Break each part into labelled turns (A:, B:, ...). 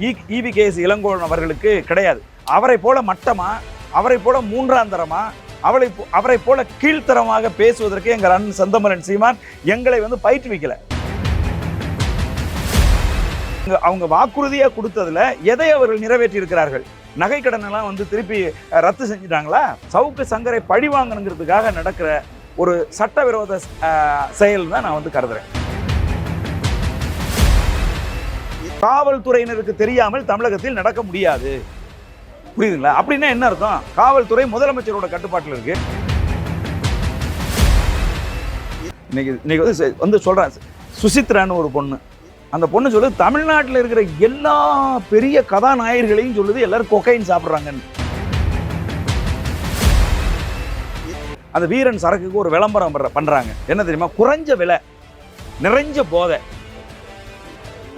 A: இவி KS Elangovan அவர்களுக்கு கிடையாது. அவரை போல மட்டமா அவரை போல மூன்றாந்தரமா அவளை போ- அவரை போல கீழ்த்தரமாக பேசுவதற்கு எங்கள் அண்ணன் செந்தமரன் சீமான் எங்களை வந்து பயிற்றுவிக்கல. அவங்க- வாக்குறுதியாக கொடுத்ததுல எதை அவர்கள் நிறைவேற்றி இருக்கிறார்கள் நகை கடனெல்லாம் வந்து திருப்பி ரத்து செஞ்சுட்டாங்களா? சவுக்கு சங்கரை பழி வாங்கணுங்கிறதுக்காக நடக்கிற ஒரு சட்டவிரோத செயல் தான் நான் வந்து கருதுறேன். காவல்துறையினருக்கு தெரியாமல் தமிழகத்தில் நடக்க முடியாது. புரியுதுங்களா? அப்படின்னா என்ன அர்த்தம்? காவல்துறை முதலமைச்சரோட கட்டுப்பாட்டில் இருக்கு. இன்னைக்கு இன்னைக்கு வந்து வந்து சொல்கிறேன் சுசித்ரான்னு ஒரு பொண்ணு. அந்த பொண்ணு சொல்லுது தமிழ்நாட்டில் இருக்கிற எல்லா பெரிய கதாநாயகர்களையும் சொல்லுது எல்லாரும் கொக்கைன் சாப்பிட்றாங்கன்னு. அந்த வீரன் சரக்குக்கு ஒரு விளம்பரம் பண்ணுறாங்க என்ன தெரியுமா? குறைஞ்ச விலை நிறைஞ்ச போதை.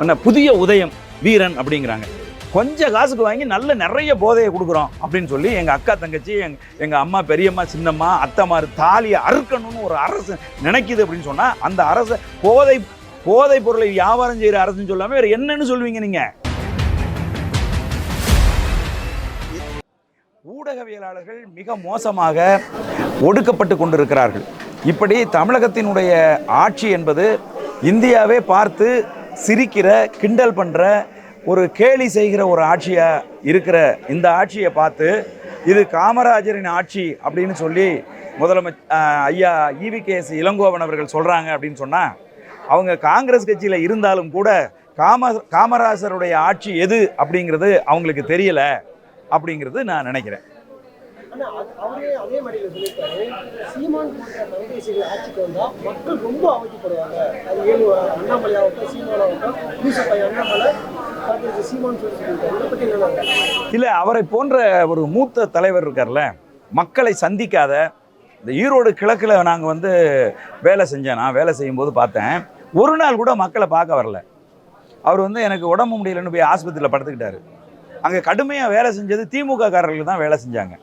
A: என்ன புதிய உதயம் வீரன் அப்படிங்கிறாங்க. கொஞ்சம் காசுக்கு வாங்கி நல்ல நிறைய போதையை கொடுக்குறோம் அப்படின்னு சொல்லி எங்கள் அக்கா தங்கச்சி எங் எங்கள் அம்மா பெரியம்மா சின்னம்மா அத்தைமார் தாலியை அறுக்கணும்னு ஒரு அரசு நினைக்குது அப்படின்னு சொன்னால் அந்த அரசு போதை போதை பொருளை வியாபாரம் செய்கிற அரசுன்னு சொல்லாமல் வேறு என்னன்னு சொல்லுவீங்க நீங்கள் ஊடகவியலாளர்கள் மிக மோசமாக ஒடுக்கப்பட்டு கொண்டிருக்கிறார்கள். இப்படி தமிழகத்தினுடைய ஆட்சி என்பது இந்தியாவே பார்த்து சிரிக்கிற கிண்டல் பண்ணுற ஒரு கேலி செய்கிற ஒரு ஆட்சியாக இருக்கிற இந்த ஆட்சியை பார்த்து இது காமராஜரின் ஆட்சி அப்படின்னு சொல்லி முதலமைச்சர் ஐயா இவிகேஎஸ் இளங்கோவன் அவர்கள் சொல்கிறாங்க அப்படின்னு சொன்னால் அவங்க காங்கிரஸ் கட்சியில் இருந்தாலும் கூட காம காமராஜருடைய ஆட்சி எது அப்படிங்கிறது அவங்களுக்கு தெரியலை அப்படிங்கிறது நான் நினைக்கிறேன்.
B: ஆனா அவரே அதே மாதிரி சொல்லியிருக்காரு. சீமான் போன்ற ஆட்சிக்கு வந்தா மக்கள் ரொம்ப அவதிப்படுவாங்க. அது ஏழு அண்ணாமலை ஆகட்டும் சீமான் ஆகட்டும் அண்ணாமலை
A: இல்லை அவரை போன்ற ஒரு மூத்த தலைவர் இருக்கார்ல மக்களை சந்திக்காத இந்த ஈரோடு கிழக்கில் நாங்கள் வந்து வேலை செஞ்சேன். நான் வேலை செய்யும்போது பார்த்தேன். ஒரு நாள் கூட மக்களை பார்க்க வரல. அவர் வந்து எனக்கு உடம்பு முடியலன்னு போய் ஆஸ்பத்திரியில் படுத்துக்கிட்டாரு. அங்கே கடுமையாக வேலை செஞ்சது திமுக காரர்கள் தான் வேலை செஞ்சாங்க.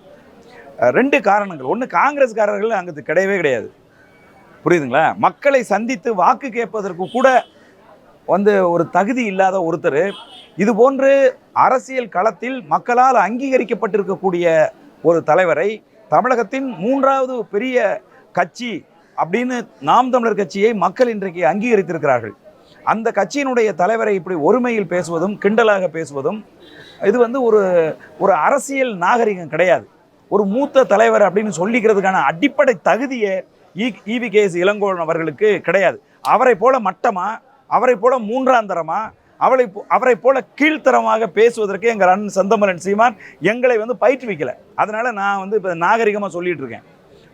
A: ரெண்டு காரணங்கள். ஒன்று காங்கிரஸ்காரர்கள் அங்கே கிடையவே கிடையாது. புரியுதுங்களா? மக்களை சந்தித்து வாக்கு கேட்பதற்கு கூட வந்து ஒரு தகுதி இல்லாத ஒருத்தர். இது போன்று அரசியல் களத்தில் மக்களால் அங்கீகரிக்கப்பட்டிருக்கக்கூடிய ஒரு தலைவரை தமிழகத்தின் மூன்றாவது பெரிய கட்சி அப்படின்னு நாம் தமிழர் கட்சியை மக்கள் இன்றைக்கு அங்கீகரித்திருக்கிறார்கள். அந்த கட்சியினுடைய தலைவரை இப்படி ஒருமையில் பேசுவதும் கிண்டலாக பேசுவதும் இது வந்து ஒரு ஒரு அரசியல் நாகரிகம் கிடையாது. ஒரு மூத்த தலைவர் அப்படின்னு சொல்லிக்கிறதுக்கான அடிப்படை தகுதியை இவி கேஎஸ் இளங்கோவன் அவர்களுக்கு கிடையாது. அவரை போல மட்டமா அவரை போல மூன்றாந்தரமா அவளை போ- அவரை போல கீழ்த்தரமாக பேசுவதற்கு எங்கள் அண்ணன் செந்தமரன் சீமான் எங்களை வந்து பயிற்றுவிக்கல. அதனால நான் வந்து இப்போ நாகரிகமாக சொல்லிட்டு இருக்கேன்.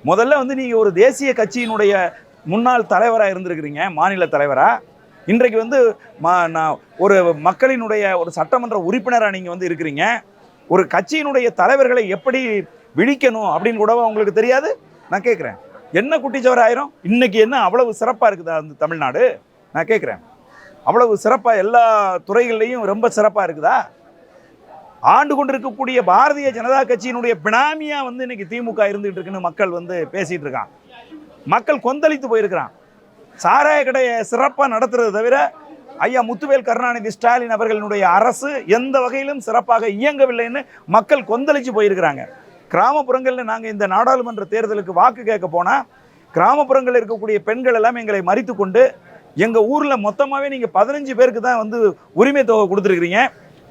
A: முதல்ல வந்து நீங்கள் ஒரு தேசிய கட்சியினுடைய முன்னாள் தலைவராக இருந்திருக்கிறீங்க மாநில தலைவராக இன்றைக்கு வந்து மா நான் ஒரு மக்களினுடைய ஒரு சட்டமன்ற உறுப்பினராக நீங்கள் வந்து இருக்கிறீங்க. ஒரு கட்சியினுடைய தலைவர்களை எப்படி விழிக்கணும் அப்படின்னு கூட உங்களுக்கு தெரியாது? நான் கேட்குறேன் என்ன குட்டிச்சவர் ஆயிரும்? இன்னைக்கு என்ன அவ்வளவு சிறப்பாக இருக்குதா அந்த தமிழ்நாடு? நான் கேட்குறேன் அவ்வளவு சிறப்பாக எல்லா துறைகள்லையும் ரொம்ப சிறப்பாக இருக்குதா? ஆண்டு கொண்டிருக்கக்கூடிய பாரதிய ஜனதா கட்சியினுடைய பினாமியா வந்து இன்னைக்கு திமுக இருந்துகிட்டு இருக்குன்னு மக்கள் வந்து பேசிகிட்டு இருக்கான். மக்கள் கொந்தளித்து போயிருக்கிறான். சாராய கடையை சிறப்பாக நடத்துறது தவிர ஐயா முத்துவேல் கருணாநிதி ஸ்டாலின் அவர்களினுடைய அரசு எந்த வகையிலும் சிறப்பாக இயங்கவில்லைன்னு மக்கள் கொந்தளிச்சு போயிருக்கிறாங்க. கிராமப்புறங்களில் நாங்கள் இந்த நாடாளுமன்ற தேர்தலுக்கு வாக்கு கேட்க போனால் கிராமப்புறங்களில் இருக்கக்கூடிய பெண்கள் எல்லாம் எங்களை மறித்து கொண்டு எங்கள் ஊரில் மொத்தமாகவே நீங்கள் பதினஞ்சு பேருக்கு தான் வந்து உரிமை தொகை கொடுத்துருக்கிறீங்க.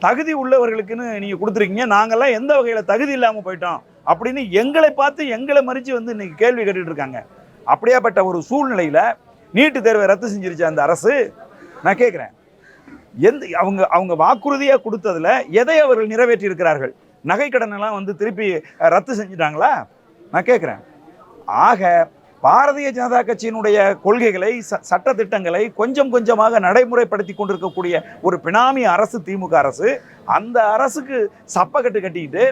A: தகுதி உள்ளவர்களுக்குன்னு நீங்கள் கொடுத்துருக்கீங்க. நாங்கள்லாம் எந்த வகையில் தகுதி இல்லாமல் போயிட்டோம் அப்படின்னு எங்களை பார்த்து எங்களை மறித்து வந்து இன்றைக்கி கேள்வி கேட்டுட்டு இருக்காங்க. அப்படியாப்பட்ட ஒரு சூழ்நிலையில் நீட்டு தேர்வை ரத்து செஞ்சிருச்சு அந்த அரசு. நான் கேட்குறேன் எந்த அவங்க அவங்க வாக்குறுதியாக கொடுத்ததில் எதை அவர்கள் நிறைவேற்றியிருக்கிறார்கள்? நகை கடனெல்லாம் வந்து திருப்பி ரத்து செஞ்சுட்டாங்களா? நான் கேட்குறேன் ஆக பாரதிய ஜனதா கட்சியினுடைய கொள்கைகளை ச சட்ட திட்டங்களை கொஞ்சம் கொஞ்சமாக நடைமுறைப்படுத்தி கொண்டிருக்கக்கூடிய ஒரு பினாமி அரசு திமுக அரசு அந்த அரசுக்கு சப்பக்கட்டு கட்டிக்கிட்டு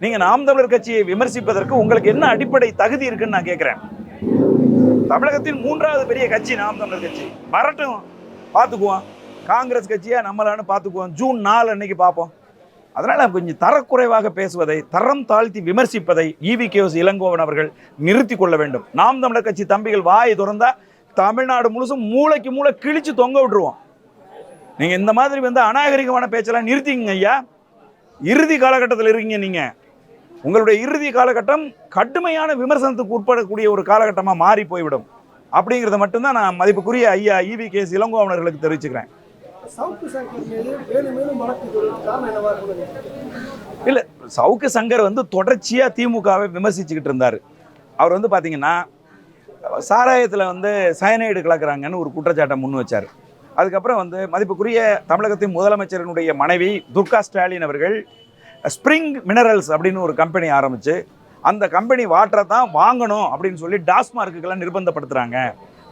A: நீங்கள் நாம் தமிழர் கட்சியை விமர்சிப்பதற்கு உங்களுக்கு என்ன அடிப்படை தகுதி இருக்குன்னு நான் கேட்குறேன் தமிழகத்தின் மூன்றாவது பெரிய கட்சி நாம் தமிழர் கட்சி. வரட்டும் பார்த்துக்குவோம் காங்கிரஸ் கட்சியாக நம்மளான்னு பார்த்துக்குவோம் ஜூன் நாலு அன்னைக்கு பார்ப்போம் அதனால் கொஞ்சம் தரக்குறைவாக பேசுவதை தரம் தாழ்த்தி விமர்சிப்பதை ஈவி கேஸ் இளங்கோவன் அவர்கள் நிறுத்தி கொள்ள வேண்டும். நாம் தமிழர் கட்சி தம்பிகள் வாயை திறந்தால் தமிழ்நாடு முழுசும் மூளைக்கு மூளை கிழிச்சு தொங்க விட்டுருவோம். நீங்கள் இந்த மாதிரி வந்து அநாகரிகமான பேச்செல்லாம் நிறுத்திங்க ஐயா. இறுதி காலகட்டத்தில் இருக்கீங்க நீங்கள் உங்களுடைய இறுதி காலகட்டம் கடுமையான விமர்சனத்துக்கு உட்படக்கூடிய ஒரு காலகட்டமாக மாறி போய்விடும். அப்படிங்கிறத மட்டும்தான் நான் மதிப்புக்குரிய ஐயா இவி கேஸ் இளங்கோ அவர்களுக்கு தெரிவிச்சுக்கிறேன்.
B: சவுக்கு சங்கர் மீது மேலும் மேலும் வழக்கு காரணம் என்னவா
A: இல்லை சவுக்கு சங்கர் வந்து தொடர்ச்சியாக திமுகவை விமர்சிச்சுக்கிட்டு இருந்தார். அவர் வந்து பார்த்தீங்கன்னா சாராயத்தில் வந்து சயனைடு கலக்குறாங்கன்னு ஒரு குற்றச்சாட்டை முன் வச்சார். அதுக்கப்புறம் வந்து மதிப்புக்குரிய தமிழகத்தின் முதலமைச்சரினுடைய மனைவி துர்கா ஸ்டாலின் அவர்கள் ஸ்ப்ரிங் மினரல்ஸ் அப்படின்னு ஒரு கம்பெனி ஆரம்பித்து அந்த கம்பெனி வாட்டரை தான் வாங்கணும் அப்படின்னு சொல்லி டாஸ்மார்க்குக்கெல்லாம் நிர்பந்தப்படுத்துகிறாங்க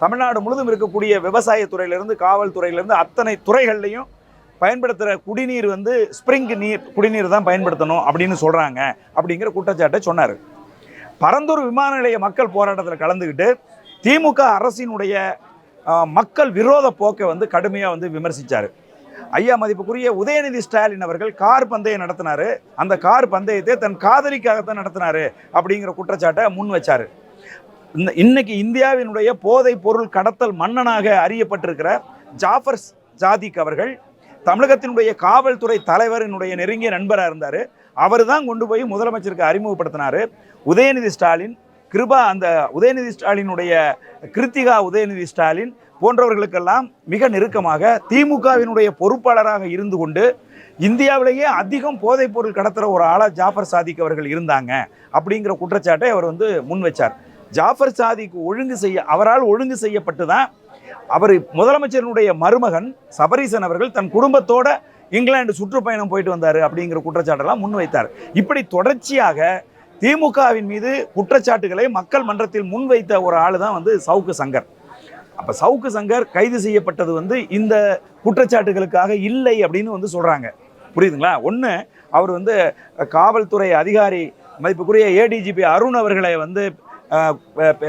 A: தமிழ்நாடு முழுதும் இருக்கக்கூடிய விவசாயத்துறையிலேருந்து காவல்துறையிலேருந்து அத்தனை துறைகள்லையும் பயன்படுத்துகிற குடிநீர் வந்து ஸ்ப்ரிங் நீர் குடிநீர் தான் பயன்படுத்தணும் அப்படின்னு சொல்கிறாங்க அப்படிங்கிற குற்றச்சாட்டை சொன்னார். பரந்தூர் விமான நிலைய மக்கள் போராட்டத்தில் கலந்துக்கிட்டு திமுக அரசினுடைய மக்கள் விரோத போக்கை வந்து கடுமையாக வந்து விமர்சித்தார் ஐயா மதிப்புக்குரிய உதயநிதி ஸ்டாலின் அவர்கள் கார் பந்தயம் நடத்தினார். அந்த கார் பந்தயத்தை தன் காதலிக்காகத்தான் நடத்தினார் அப்படிங்கிற குற்றச்சாட்டை முன் வச்சார். இந்த- இன்னைக்கு இந்தியாவினுடைய போதைப் பொருள் கடத்தல் மன்னனாக அறியப்பட்டிருக்கிற ஜாஃபர் ஜாதிக் அவர்கள் தமிழகத்தினுடைய காவல்துறை தலைவரினுடைய நெருங்கிய நண்பராக இருந்தார். அவர் தான் கொண்டு போய் முதலமைச்சருக்கு அறிமுகப்படுத்தினார். உதயநிதி ஸ்டாலின் கிருபா அந்த உதயநிதி ஸ்டாலினுடைய கிருத்திகா உதயநிதி ஸ்டாலின் போன்றவர்களுக்கெல்லாம் மிக நெருக்கமாக திமுகவினுடைய பொறுப்பாளராக இருந்து கொண்டு இந்தியாவிலேயே அதிகம் போதைப் பொருள் கடத்துகிற ஒரு ஆளாக ஜாஃபர் சாதிக் அவர்கள் இருந்தாங்க அப்படிங்கிற குற்றச்சாட்டை அவர் வந்து முன் வச்சார் ஜாஃபர் சாதிக்கு ஒழுங்கு செய்ய அவரால் ஒழுங்கு செய்யப்பட்டு தான் அவர் முதலமைச்சரினுடைய மருமகன் சபரீசன் அவர்கள் தன் குடும்பத்தோட இங்கிலாந்து சுற்றுப்பயணம் போயிட்டு வந்தார் அப்படிங்கிற குற்றச்சாட்டெல்லாம் முன்வைத்தார் இப்படி தொடர்ச்சியாக திமுகவின் மீது குற்றச்சாட்டுகளை மக்கள் மன்றத்தில் முன்வைத்த ஒரு ஆள் தான் வந்து சவுக்கு சங்கர். அப்போ சவுக்கு சங்கர் கைது செய்யப்பட்டது வந்து இந்த குற்றச்சாட்டுகளுக்காக இல்லை அப்படின்னு வந்து சொல்கிறாங்க புரியுதுங்களா? ஒன்று அவர் வந்து காவல்துறை அதிகாரி மதிப்புக்குரிய ஏடிஜிபி அருண் அவர்களை வந்து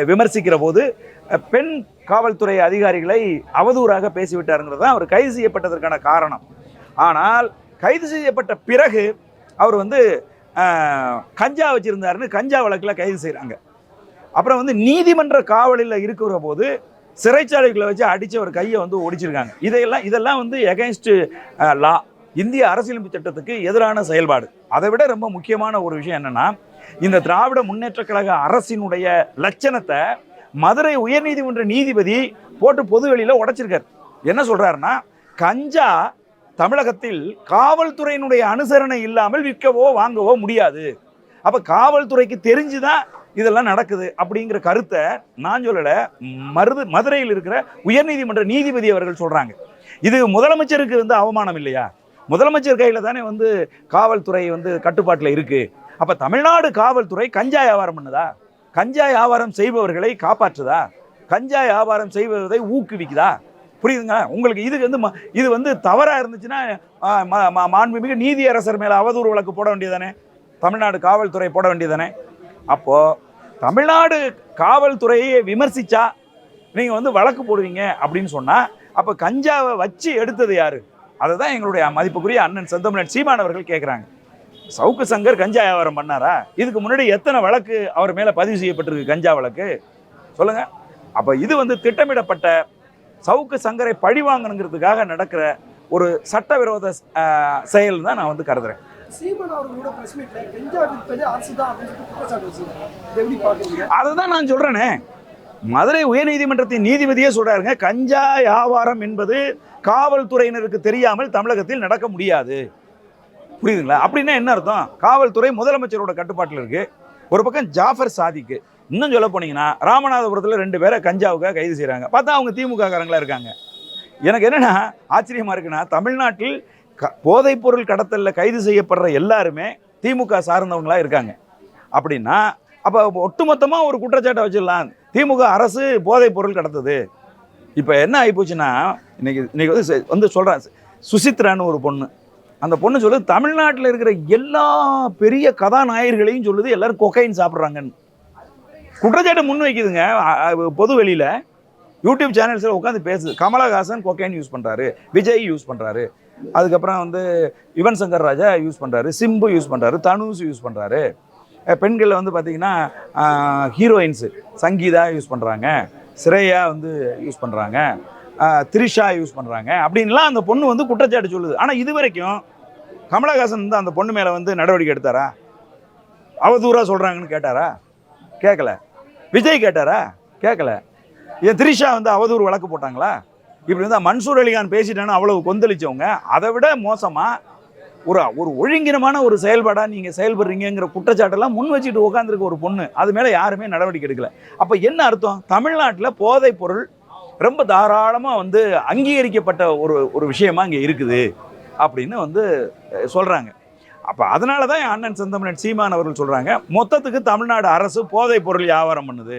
A: விமர்சிக்கிற போது பெண் காவல்துறை அதிகாரிகளை அவதூறாக பேசிவிட்டாருங்கிறது தான் அவர் கைது செய்யப்பட்டதற்கான காரணம். ஆனால் கைது செய்யப்பட்ட பிறகு அவர் வந்து கஞ்சா வச்சிருந்தாருன்னு கஞ்சா வழக்கில் கைது செய்கிறாங்க அப்புறம் வந்து நீதிமன்ற காவலில் இருக்கிற போது சிறைச்சாலைகளை வச்சு அடித்து ஒரு கையை வந்து ஒடிச்சிருக்காங்க. இதையெல்லாம் இதெல்லாம் வந்து எகென்ஸ்ட் லா இந்திய அரசியலமைப்பு சட்டத்துக்கு எதிரான செயல்பாடு. அதை விட ரொம்ப முக்கியமான ஒரு விஷயம் என்னன்னா இந்த திராவிட முன்னேற்ற கழக அரசினுடைய லட்சணத்தை மதுரை உயர்நீதிமன்ற நீதிபதி போட்டு பொது வெளியில உடைச்சிருக்காரு. என்ன சொல்றாருன்னா கஞ்சா தமிழகத்தில் காவல்துறையினுடைய அனுசரணை இல்லாமல் விற்கவோ வாங்கவோ முடியாது. அப்போ காவல்துறைக்கு தெரிஞ்சு தான் இதெல்லாம் நடக்குது அப்படிங்கிற கருத்தை நான் சொல்லலை மருது மதுரையில் இருக்கிற உயர்நீதிமன்ற நீதிபதி அவர்கள் சொல்றாங்க. இது முதலமைச்சருக்கு வந்து அவமானம் இல்லையா? முதலமைச்சர் கையில தானே வந்து காவல்துறை வந்து கட்டுப்பாட்டில் இருக்கு. அப்ப தமிழ்நாடு காவல்துறை கஞ்சா வியாபாரம் பண்ணுதா? கஞ்சா வியாபாரம் செய்பவர்களை காப்பாற்றுதா? கஞ்சா வியாபாரம் செய்வதை ஊக்குவிக்குதா? புரியுதுங்க உங்களுக்கு இது வந்து இது வந்து தவறாக இருந்துச்சுன்னா ஆ, ம- ம- மாண்புமிகு நீதியரசர் மேலே அவதூறு வழக்கு போட வேண்டியதானே தமிழ்நாடு காவல்துறை போட வேண்டியதானே அப்போ தமிழ்நாடு காவல்துறையை விமர்சிச்சா நீங்கள் வந்து வழக்கு போடுவீங்க அப்படின்னு சொன்னால் அப்போ கஞ்சாவை வச்சு எடுத்தது யார்? அதை தான் எங்களுடைய மதிப்புக்குரிய அண்ணன் செந்தமிழன் சீமானவர்கள் கேட்குறாங்க சவுக்கு சங்கர் கஞ்சா வியாபாரம் பண்ணாரா? இதுக்கு முன்னாடி எத்தனை வழக்கு அவர் மேலே பதிவு செய்யப்பட்டிருக்கு கஞ்சா வழக்கு? சொல்லுங்க. அப்போ இது வந்து திட்டமிடப்பட்ட சவுக்கு சங்கரை பழிவாங்கணுங்கிறதுக்காக நடக்கிற ஒரு சட்டவிரோத செயல் தான் நான் வந்து கருதுறேன்.
B: சீமன் அவர்களோட பிரஸ் மீட்ல கஞ்சா விற்பது அரசு தான் அப்படின்னு சொல்லி குற்றச்சாட்டு வச்சிருக்காங்க இதை எப்படி பாக்குறீங்க
A: அதை தான் நான் சொல்கிறேனே மதுரை உயர்நீதிமன்றத்தின் நீதிபதியே சொல்றாருங்க கஞ்சா வியாபாரம் என்பது காவல்துறையினருக்கு தெரியாமல் தமிழகத்தில் நடக்க முடியாது. புரியுதுங்களா? அப்படின்னா என்ன அர்த்தம்? காவல்துறை முதலமைச்சரோட கட்டுப்பாட்டில் இருக்கு. ஒரு பக்கம் ஜாஃபர் சாதிக்கு. இன்னும் சொல்ல போனீங்கன்னா ராமநாதபுரத்தில் ரெண்டு பேரை கஞ்சாவுக்காக கைது செய்கிறாங்க பார்த்தா அவங்க திமுககாரங்களா இருக்காங்க. எனக்கு என்னென்னா ஆச்சரியமாக இருக்குன்னா தமிழ்நாட்டில் க போதைப்பொருள் கடத்தலில் கைது செய்யப்படுற எல்லாருமே திமுக சார்ந்தவங்களாக இருக்காங்க. அப்படின்னா அப்போ ஒட்டுமொத்தமாக ஒரு குற்றச்சாட்டை வச்சிடலாம். திமுக அரசு போதைப் பொருள் கடத்துது. இப்போ என்ன ஆகிப்போச்சுன்னா இன்னைக்கு இன்னைக்கு வந்து வந்து சொல்கிறேன் சுசித்ரான்னு ஒரு பொண்ணு. அந்த பொண்ணு சொல்லுது தமிழ்நாட்டில் இருக்கிற எல்லா பெரிய கதாநாயகர்களையும் சொல்லுது எல்லாரும் கொக்கைன் சாப்பிட்றாங்கன்னு. குற்றச்சாட்டை முன் வைக்குதுங்க பொது வெளியில். யூடியூப் சேனல்ஸில் உட்காந்து பேசுது கமலஹாசன் கொக்கைன் யூஸ் பண்ணுறாரு விஜய் யூஸ் பண்ணுறாரு அதுக்கப்புறம் வந்து யுவன் சங்கர் ராஜா யூஸ் பண்ணுறாரு சிம்பு யூஸ் பண்ணுறாரு தனுஷ் யூஸ் பண்ணுறாரு பெண்களில் வந்து பார்த்திங்கன்னா ஹீரோயின்ஸு சங்கீதா யூஸ் பண்ணுறாங்க சிறையா வந்து யூஸ் பண்ணுறாங்க த்ரிஷா யூஸ் பண்ணுறாங்க அப்படின்லாம் அந்த பொண்ணு வந்து குற்றச்சாட்டு சொல்லுது. ஆனால் இது வரைக்கும் கமலஹாசன் வந்து அந்த பொண்ணு மேலே வந்து நடவடிக்கை எடுத்தாரா? அவதூறாக சொல்கிறாங்கன்னு கேட்டாரா? கேட்கல விஜய் கேட்டாரா? கேட்கல ஏன் த்ரிஷா வந்து அவதூறு வழக்கு போட்டாங்களா? இப்படி வந்து மன்சூர் அலிகான் பேசிட்டேன்னு அவ்வளவு கொந்தளிச்சவங்க? அதை விட மோசமாக ஒரு ஒரு ஒழுங்கினமான ஒரு செயல்பாடாக நீங்கள் செயல்படுறீங்கிற குற்றச்சாட்டெல்லாம் முன் வச்சுட்டு உட்காந்துருக்க ஒரு பொண்ணு. அது மேலே யாருமே நடவடிக்கை எடுக்கல. அப்போ என்ன அர்த்தம்? தமிழ்நாட்டில் போதைப் பொருள் ரொம்ப தாராளமாக வந்து அங்கீகரிக்கப்பட்ட ஒரு ஒரு விஷயமா இங்கே இருக்குது. அப்படின்னு வந்து சொல்கிறாங்க அப்போ அதனால தான் என் அண்ணன் செந்தமிழன் சீமான் அவர்கள் சொல்கிறாங்க மொத்தத்துக்கு தமிழ்நாடு அரசு போதைப் பொருள் வியாபாரம் பண்ணுது.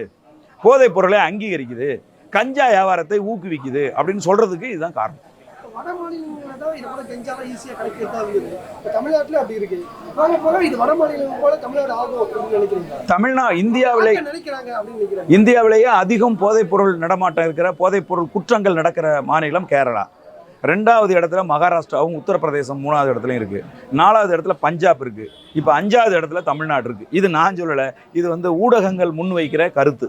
A: போதைப் பொருளை அங்கீகரிக்குது. கஞ்சா வியாபாரத்தை ஊக்குவிக்குது அப்படின்னு சொல்கிறதுக்கு இதுதான் காரணம்.
B: வட மாநிலங்களில் தான் இது போல கெஞ்சாலாம் ஈஸியாக இருக்குது தமிழ்நாட்டில் அப்படி இருக்கு போக போக இது வட மாநிலம் போல தமிழ்நாடு ஆகும் அப்படின்னு நினைக்கிறீங்க
A: தமிழ்நா இந்தியாவிலே
B: நினைக்கிறாங்க அப்படின்னு நினைக்கிறாங்க
A: இந்தியாவிலேயே அதிகம் போதைப்பொருள் நடமாட்டம் இருக்கிற போதைப்பொருள் குற்றங்கள் நடக்கிற மாநிலம் கேரளா. ரெண்டாவது இடத்துல மகாராஷ்டிராவும் உத்தரப்பிரதேசம் மூணாவது இடத்துலையும் இருக்கு. நாலாவது இடத்துல பஞ்சாப் இருக்கு. இப்போ அஞ்சாவது இடத்துல தமிழ்நாடு இருக்கு. இது நான் சொல்லலை. இது வந்து ஊடகங்கள் முன்வைக்கிற கருத்து.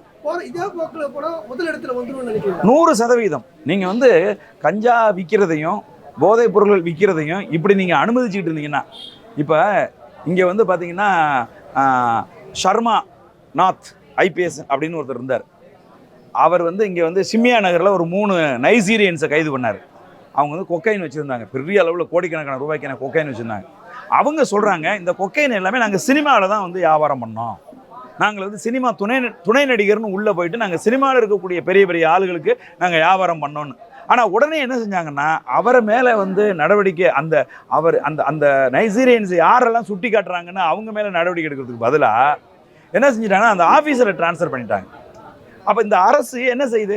A: நூறு சதவீதம். நீங்கள் வந்து கஞ்சா விற்கிறதையும் போதைப் பொருள்கள் விற்கிறதையும் இப்படி நீங்கள் அனுமதிச்சுக்கிட்டு இருந்தீங்கன்னா இப்போ இங்கே வந்து பார்த்தீங்கன்னா ஷர்மா நாத் ஐபிஎஸ் அப்படின்னு ஒருத்தர் இருந்தார். அவர் வந்து இங்கே வந்து சிம்மியா நகரில் ஒரு மூணு நைசீரியன்ஸை கைது பண்ணார். அவங்க வந்து கொக்கைன் வச்சுருந்தாங்க. பெரிய அளவில் கோடிக்கணக்கான ரூபாய்க்கான கொக்கைன் வச்சுருந்தாங்க. அவங்க சொல்கிறாங்க இந்த கொக்கைன் எல்லாமே நாங்கள் சினிமாவில் தான் வந்து வியாபாரம் பண்ணோம். நாங்கள் வந்து சினிமா துணை துணை நடிகர்னு உள்ளே போயிட்டு நாங்கள் சினிமாவில் இருக்கக்கூடிய பெரிய பெரிய ஆளுகளுக்கு நாங்கள் வியாபாரம் பண்ணோன்னு ஆனால் உடனே என்ன செஞ்சாங்கன்னா அவரை மேலே வந்து நடவடிக்கை அந்த அவர் அந்த அந்த நைசீரியன்ஸ் யாரெல்லாம் சுட்டி காட்டுறாங்கன்னு அவங்க மேலே நடவடிக்கை எடுக்கிறதுக்கு பதிலாக என்ன செஞ்சிட்டாங்கன்னா அந்த ஆஃபீஸரை ட்ரான்ஸ்ஃபர் பண்ணிட்டாங்க. அப்போ இந்த அரசு என்ன செய்யுது?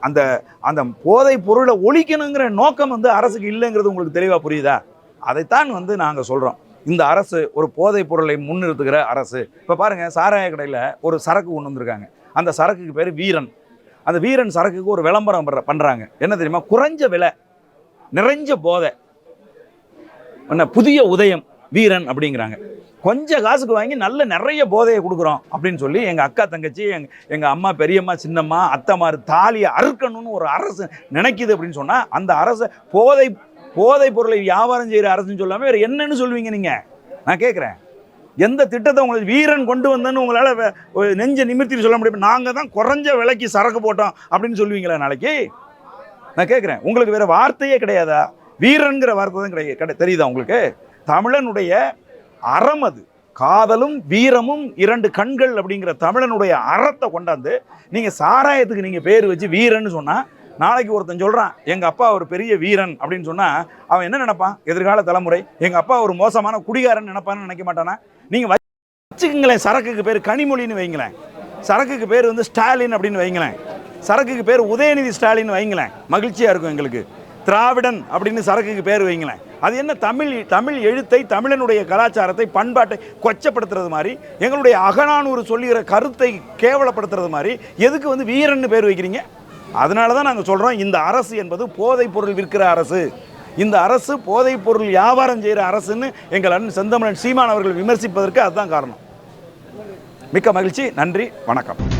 A: அந்த அந்த போதைப் பொருளை ஒழிக்கணுங்கிற நோக்கம் வந்து அரசுக்கு இல்லைங்கிறது உங்களுக்கு தெளிவாக புரியுதா? அதைத்தான் வந்து நாங்கள் சொல்கிறோம் இந்த அரசு ஒரு போதைப் பொருளை முன்னிறுத்துகிற அரசு. இப்போ பாருங்கள் சாராய கடையில் ஒரு சரக்கு கொண்டு வந்திருக்காங்க. அந்த சரக்குக்கு பேர் வீரன். அந்த வீரன் சரக்குக்கு ஒரு விளம்பரம் பண்ணுறாங்க என்ன தெரியுமா? குறைஞ்ச விலை நிறைஞ்ச போதை. என்ன? புதிய உதயம். வீரன் அப்படிங்கிறாங்க. கொஞ்சம் காசுக்கு வாங்கி நல்ல நிறைய போதையை கொடுக்குறோம் அப்படின்னு சொல்லி எங்கள் அக்கா தங்கச்சி எங் எங்கள் அம்மா பெரியம்மா சின்னம்மா அத்தைமாரு தாலியை அறுக்கணும்னு ஒரு அரசு நினைக்குது அப்படின்னு சொன்னால் அந்த அரசை போதை போதைப் பொருளை வியாபாரம் செய்கிற அரசுன்னு சொல்லாமல் வேறு என்னன்னு சொல்லுவீங்க நீங்கள் நான் கேட்குறேன் எந்த திட்டத்தை உங்களுக்கு வீரன் கொண்டு வந்தேன்னு உங்களால் நெஞ்ச நிமிர்த்தி சொல்ல முடியும்? நாங்கள் தான் குறைஞ்ச விலைக்கு சரக்கு போட்டோம் அப்படின்னு சொல்லுவீங்களா நாளைக்கு? நான் கேட்குறேன் உங்களுக்கு வேறு வார்த்தையே கிடையாதா? வீரனுங்கிற வார்த்தை தான் கிடையாது கிடை தெரியுதா உங்களுக்கு? தமிழனுடைய அறம் அது. காதலும் வீரமும் இரண்டு கண்கள் அப்படிங்கிற தமிழனுடைய அறத்தை கொண்டாந்து நீங்கள் சாராயத்துக்கு நீங்கள் பேர் வச்சு வீரன்னு சொன்னால் நாளைக்கு ஒருத்தன் சொல்கிறான் எங்கள் அப்பா ஒரு பெரிய வீரன் அப்படின்னு சொன்னால் அவன் என்ன நினைப்பான்? எதிர்கால தலைமுறை. எங்கள் அப்பா ஒரு மோசமான குடிகாரன் நினைப்பான்னு நினைக்க மாட்டானா? நீங்கள் வச்சுக்கங்களேன் சரக்குக்கு பேர் கனிமொழின்னு வைங்களேன். சரக்குக்கு பேர் வந்து ஸ்டாலின் அப்படின்னு வைங்களேன். சரக்குக்கு பேர் உதயநிதி ஸ்டாலின் வைங்களேன். மகிழ்ச்சியாக இருக்கும் எங்களுக்கு. திராவிடன் அப்படின்னு சரக்குக்கு பேர் வைங்களேன். அது என்ன தமிழ் தமிழ் எழுத்தை தமிழனுடைய கலாச்சாரத்தை பண்பாட்டை கொச்சப்படுத்துறது மாதிரி எங்களுடைய அகநானூறு சொல்லுகிற கருத்தை கேவலப்படுத்துறது மாதிரி எதுக்கு வந்து வீரன்னு பேர் வைக்கிறீங்க? அதனால தான் நாங்கள் சொல்கிறோம் இந்த அரசு என்பது போதைப் பொருள் விற்கிற அரசு. இந்த அரசு போதைப் பொருள் வியாபாரம் செய்கிற அரசுன்னு எங்கள் அண்ணன் செந்தமிழன் சீமான் அவர்கள் விமர்சிப்பதற்கு அதுதான் காரணம். மிக்க மகிழ்ச்சி நன்றி வணக்கம்.